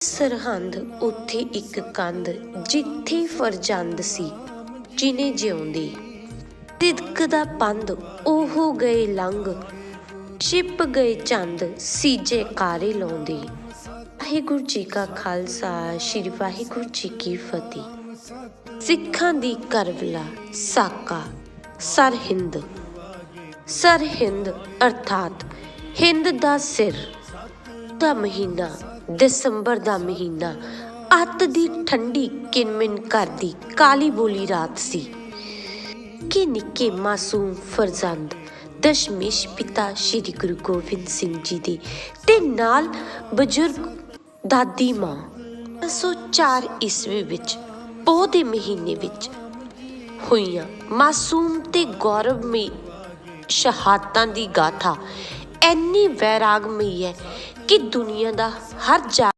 ਸਰਹੰਦ ਉੱਥੇ ਇੱਕ ਕੰਧ ਜਿੱਥੇ ਫਰਜੰਦ ਸੀ, ਜਿਨੇ ਜਿਉਂਦੀ। ਤਿਦਕ ਦਾ ਪੰਧ ਉਹ ਗਏ ਲੰਘ, ਛਿਪ ਗਏ ਚੰਦ ਸੀਜੇ ਕਾਰੇ ਲਾਉਂਦੇ। ਵਾਹਿਗੁਰੂ ਜੀ ਕਾ ਖਾਲਸਾ, ਸ੍ਰੀ ਵਾਹਿਗੁਰੂ ਜੀ ਕੀ ਫਤਿਹ। ਸਿੱਖਾਂ ਦੀ ਕਰਵਲਾ, ਸਾਕਾ, ਸਰਹਿੰਦ। ਸਰਹਿੰਦ ਅਰਥਾਤ, ਹਿੰਦ ਦਾ ਸਿਰ। ਦਾ ਮਹੀਨਾ, ਦਸੰਬਰ ਦਾ ਮਹੀਨਾ, ਅੱਤ ਦੀ ਠੰਡੀ ਕਿਨਮਿਨ ਕਰਦੀ ਕਾਲੀ ਬੋਲੀ ਰਾਤ ਸੀ। ਕਿ ਨਿੱਕੇ ਮਾਸੂਮ ਫਰਜ਼ੰਦ, ਦਸ਼ਮੇਸ਼ ਪਿਤਾ ਸ੍ਰੀ ਗੁਰੂ ਗੋਬਿੰਦ ਸਿੰਘ ਜੀ ਦੇ ਤੇ ਨਾਲ ਬਜ਼ੁਰਗ ਦਾਦੀ ਮਾਂ। 1904 ਈਸਵੀ ਵਿੱਚ, ਪੋਹ ਦੇ ਮਹੀਨੇ ਵਿੱਚ ਹੋਈਆਂ ਮਾਸੂਮ ਤੇ ਗੌਰਵਮਈ ਸ਼ਹਾਦਤਾਂ ਦੀ ਗਾਥਾ ਇੰਨੀ ਵੈਰਾਗਮਈ ਹੈ ਕਿ ਦੁਨੀਆ ਦਾ ਹਰ ਜਾ